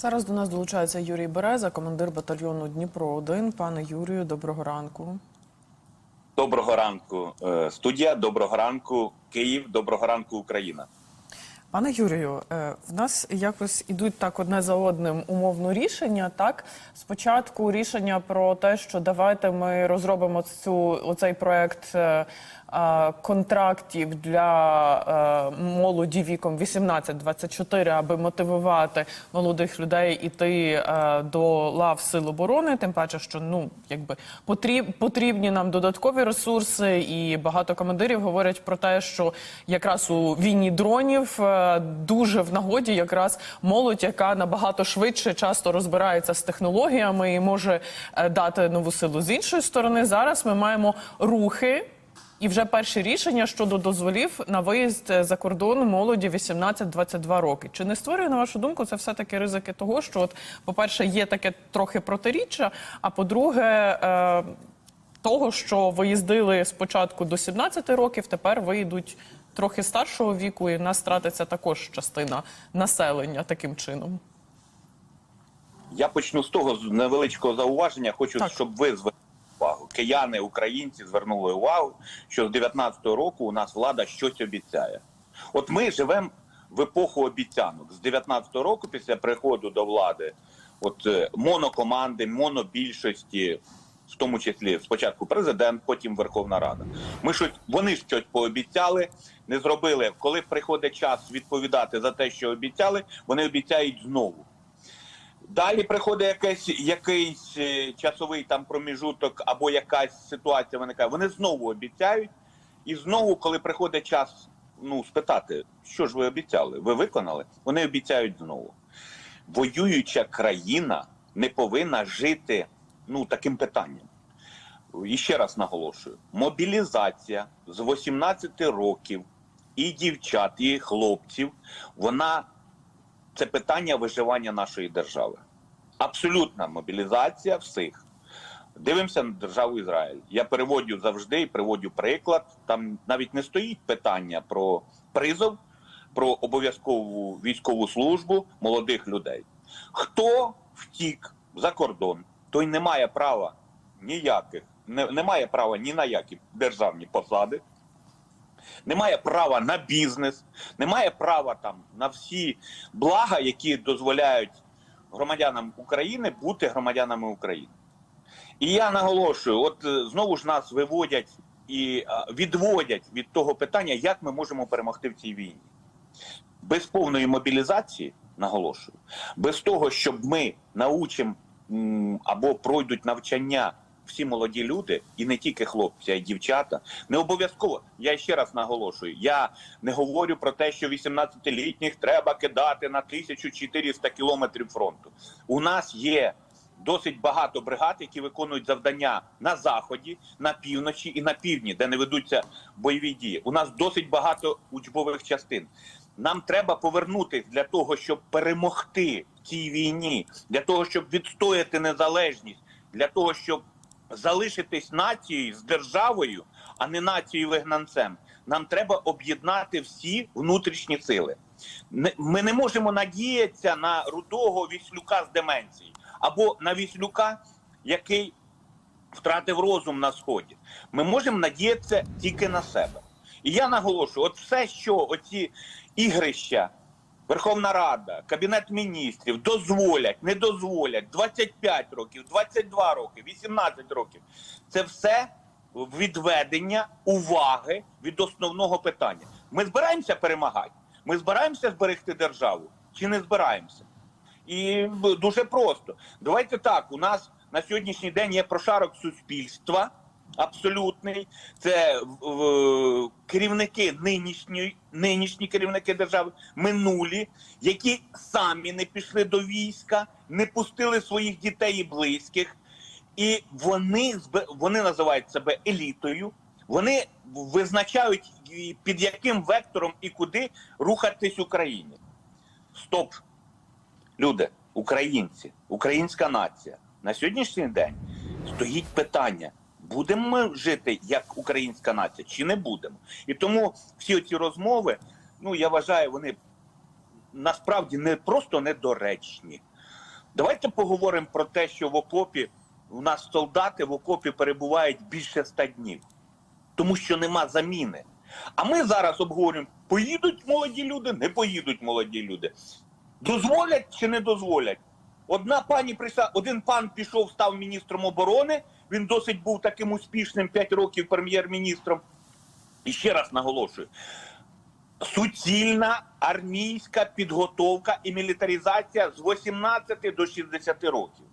Зараз до нас долучається Юрій Береза, командир батальйону Дніпро 1 Пане Юрію, доброго ранку. Доброго ранку, е, студія. Доброго ранку, Київ. Доброго ранку, Україна. Пане Юрію, е, в нас якось ідуть так одне за одним умовно рішення. Так, спочатку рішення про те, що давайте ми розробимо цю оцей проект е, контрактів для е, молоді віком 18-24, аби мотивувати молодих людей іти до лав сил оборони. Тим паче, що ну якби потріб, потрібні нам додаткові ресурси, і багато командирів говорять про те, що якраз у війні дронів дуже в нагоді якраз молодь, яка набагато швидше часто розбирається з технологіями і може е, дати нову силу. З іншої сторони, зараз ми маємо рухи. І вже перші рішення щодо дозволів на виїзд за кордон молоді 18-22 роки. Чи не створює на вашу думку це все таки ризики того, що, от, по-перше, є таке трохи протиріччя, а по-друге, е, того, що виїздили спочатку до 17 років, тепер виїдуть трохи старшого віку, і в нас втратиться також частина населення таким чином. Я почну з того з невеличкого зауваження. Хочу, Так. щоб ви звернули увагу. Кияни, українці звернули увагу, що з 19-го року у нас влада щось обіцяє. От ми живемо в епоху обіцянок. З 19-го року, після приходу до влади, от е, монокоманди, монобільшості, в тому числі спочатку президент, потім Верховна Рада. Ми щось вони щось пообіцяли, не зробили. Коли приходить час відповідати за те, що обіцяли, вони обіцяють знову. Далі приходить якийсь, якийсь е, часовий там проміжуток або якась ситуація виникає. Вони знову обіцяють, і знову, коли приходить час ну, спитати, що ж ви обіцяли, ви виконали, вони обіцяють знову. Воююча країна не повинна жити ну, таким питанням. І ще раз наголошую: мобілізація з 18 років і дівчат, і хлопців, вона це питання виживання нашої держави. Абсолютна мобілізація всіх. Дивимося на державу Ізраїль. Я переводю завжди і приводю приклад. Там навіть не стоїть питання про призов, про обов'язкову військову службу молодих людей. Хто втік за кордон, той не має права ніяких, не, не має права ні на які державні посади, не має права на бізнес, не має права там на всі блага, які дозволяють громадянам України бути громадянами України. І я наголошую: от е, знову ж нас виводять і відводять від того питання, як ми можемо перемогти в цій війні. Без повної мобілізації, наголошую, без того, щоб ми научимо або пройдуть навчання всі молоді люди, і не тільки хлопці, а й дівчата. Не обов'язково. Я ще раз наголошую. Я не говорю про те, що 18-літніх треба кидати на 1400 кілометрів фронту. У нас є досить багато бригад, які виконують завдання на заході, на півночі і на півдні, де не ведуться бойові дії. У нас досить багато учбових частин. Нам треба повернутися для того, щоб перемогти в цій війні, для того, щоб відстояти незалежність, для того, щоб залишитись нацією з державою, а не нацією вигнанцем. Нам треба об'єднати всі внутрішні сили. Ми не можемо надіятися на рудого віслюка з деменції або на віслюка, який втратив розум на сході. Ми можемо надіятися тільки на себе. І я наголошую: от все, що оці ігрища, Верховна Рада, Кабінет міністрів дозволять, не дозволять 25 років, 22 роки, 18 років. Це все відведення уваги від основного питання. Ми збираємося перемагати. Ми збираємося зберегти державу чи не збираємося? І дуже просто. Давайте так. У нас на сьогоднішній день є прошарок суспільства абсолютний. Це керівники нинішньої, нинішні керівники держави, минулі, які самі не пішли до війська, не пустили своїх дітей і близьких. І вони вони називають себе елітою. Вони визначають під яким вектором і куди рухатись Україні. Стоп, люди, українці, українська нація. На сьогоднішній день стоїть питання: будемо ми жити як українська нація чи не будемо? І тому всі ці розмови, ну я вважаю, вони насправді не просто недоречні, Давайте поговоримо про те, що в окопі у нас солдати в окопі перебувають більше ста днів, тому що нема заміни. А ми зараз обговорюємо, поїдуть молоді люди, не поїдуть молоді люди. Дозволять чи не дозволять? Одна пані прийшла, один пан пішов, став міністром оборони. Він досить був таким успішним 5 років прем'єр-міністром. І ще раз наголошую: суцільна армійська підготовка і мілітаризація з 18 до 60 років.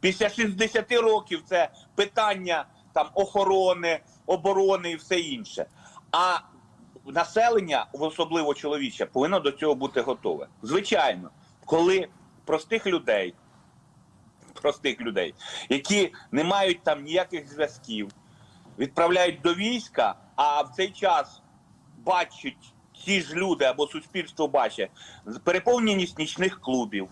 Після 60 років це питання там охорони, оборони і все інше. А населення, особливо чоловіче, повинно до цього бути готове. Звичайно, коли простих людей, простих людей, які не мають там ніяких зв'язків, відправляють до війська, а в цей час бачать ці ж люди або суспільство бачить переповненість нічних клубів,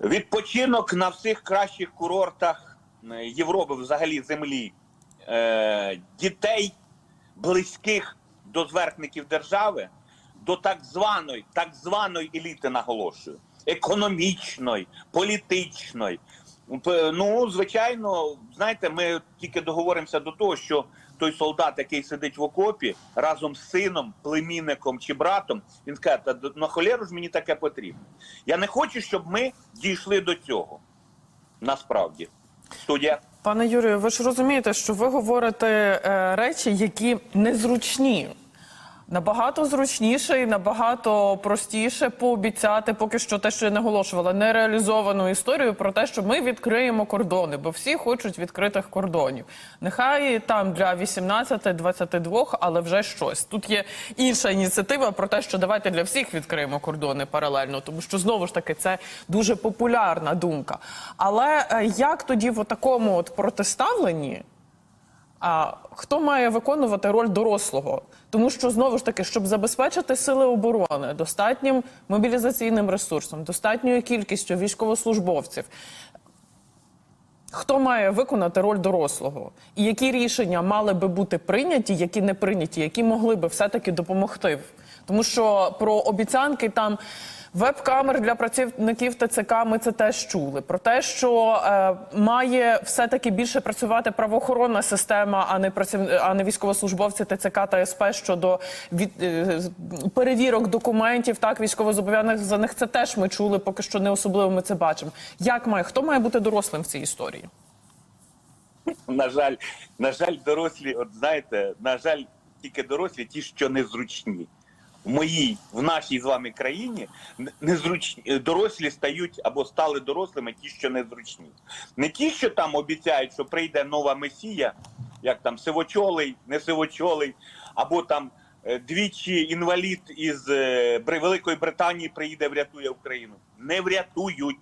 відпочинок на всіх кращих курортах е, Європи, взагалі землі, е, дітей, близьких до зверхників держави, до так званої, так званої еліти, наголошую, економічної, політичної. Ну, звичайно, знаєте, ми тільки договоримося до того, що той солдат, який сидить в окопі, разом з сином, племінником чи братом, він каже, «Та на холєру ж мені таке потрібно. Я не хочу, щоб ми дійшли до цього. Насправді. Студія. Пане Юрію, ви ж розумієте, що ви говорите е, речі, які незручні. Набагато зручніше і набагато простіше пообіцяти, поки що те, що я наголошувала, нереалізовану історію про те, що ми відкриємо кордони, бо всі хочуть відкритих кордонів. Нехай там для 18-22, але вже щось. Тут є інша ініціатива про те, що давайте для всіх відкриємо кордони паралельно, тому що знову ж таки це дуже популярна думка. Але е, як тоді в такому от протиставленні? А хто має виконувати роль дорослого? Тому що знову ж таки, щоб забезпечити сили оборони достатнім мобілізаційним ресурсом, достатньою кількістю військовослужбовців, хто має виконати роль дорослого? І які рішення мали би бути прийняті, які не прийняті, які могли би все-таки допомогти? Тому що про обіцянки там. Веб-камер для працівників ТЦК ми це теж чули. Про те, що е, має все-таки більше працювати правоохоронна система, а не праців... а не військовослужбовці ТЦК та СП щодо від... е, перевірок документів, так військовозобов'язаних за них це теж ми чули, поки що не особливо ми це бачимо. Як має хто має бути дорослим в цій історії? На жаль, на жаль, дорослі, от знаєте, на жаль, тільки дорослі, ті, що незручні. В моїй, в нашій з вами країні незручні е, дорослі стають або стали дорослими, ті, що незручні. Не ті, що там обіцяють, що прийде нова месія, як там сивочолий, не сивочолий, або там е, двічі інвалід із е, Великої Британії приїде, врятує Україну. Не врятують.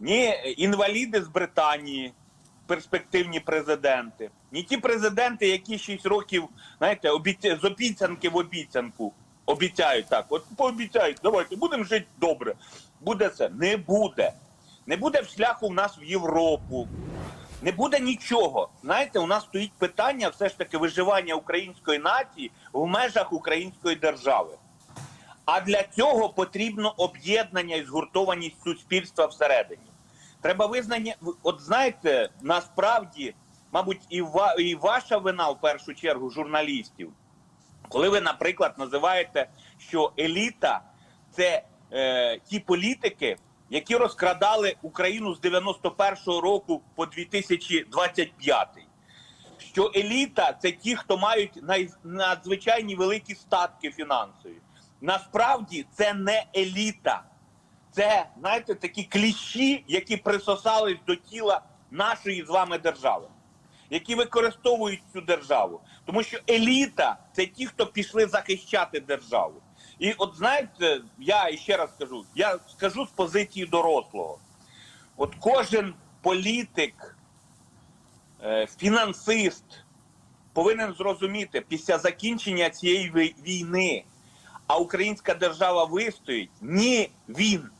Ні інваліди з Британії, перспективні президенти, ні ті президенти, які 6 років, знаєте, обіця... з обіцянки в обіцянку обіцяють так. От пообіцяють, давайте будемо жити добре. Буде це? Не буде. Не буде шляху в нас в Європу. Не буде нічого. Знаєте, у нас стоїть питання все ж таки виживання української нації в межах української держави. А для цього потрібно об'єднання і згуртованість суспільства всередині. Треба визнання. От знаєте, насправді, мабуть, і, і ваша вина в першу чергу журналістів, коли ви, наприклад, називаєте, що еліта це е, ті політики, які розкрадали Україну з 91-го року по 2025. Що еліта це ті, хто мають надзвичайні великі статки фінансові. Насправді це не еліта. Це, знаєте, такі кліщі, які присосались до тіла нашої з вами держави, які використовують цю державу. Тому що еліта це ті, хто пішли захищати державу. І от знаєте, я ще раз скажу, я скажу з позиції дорослого. От кожен політик, е, фінансист повинен зрозуміти після закінчення цієї війни, а українська держава вистоїть, ні він,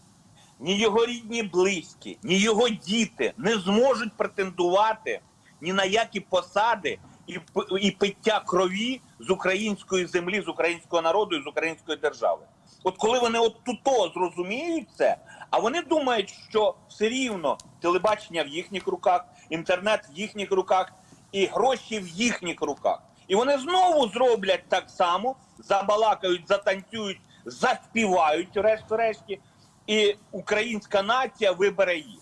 ні його рідні близькі, ні його діти не зможуть претендувати ні на які посади і, і пиття крові з української землі, з українського народу і з української держави. От коли вони от туто зрозуміють це, а вони думають, що все рівно телебачення в їхніх руках, інтернет в їхніх руках і гроші в їхніх руках. І вони знову зроблять так само, забалакають, затанцюють, заспівають решті-решті, і українська нація вибере їх.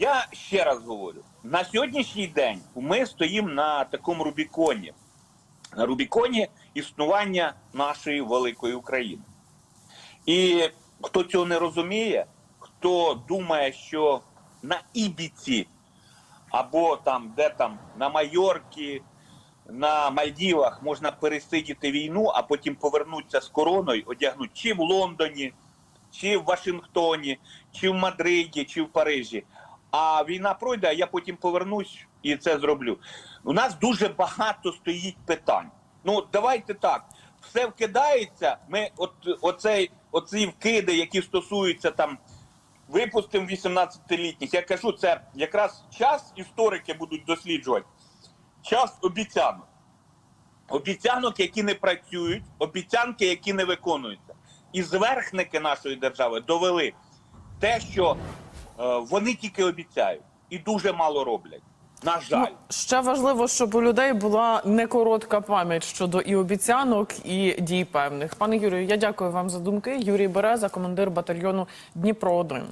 Я ще раз говорю: на сьогоднішній день ми стоїмо на такому Рубіконі, на Рубіконі існування нашої великої України. І хто цього не розуміє, хто думає, що на Ібіці або там, де там, на Майорці, на Мальдівах можна пересидіти війну, а потім повернутися з короною, одягнути чи в Лондоні, чи в Вашингтоні, чи в Мадриді, чи в Парижі. А війна пройде, а я потім повернусь і це зроблю. У нас дуже багато стоїть питань. Ну давайте так. Все вкидається. Ми, от оцей, оці вкиди, які стосуються там випустимо 18-літніх. Я кажу, це якраз час історики будуть досліджувати. Час обіцянок. Обіцянок, які не працюють, обіцянки, які не виконуються. І зверхники нашої держави довели те, що вони тільки обіцяють і дуже мало роблять. На жаль. Ну, ще важливо, щоб у людей була не коротка пам'ять щодо і обіцянок, і дій певних. Пане Юрію, я дякую вам за думки. Юрій Береза, командир батальйону Дніпро 1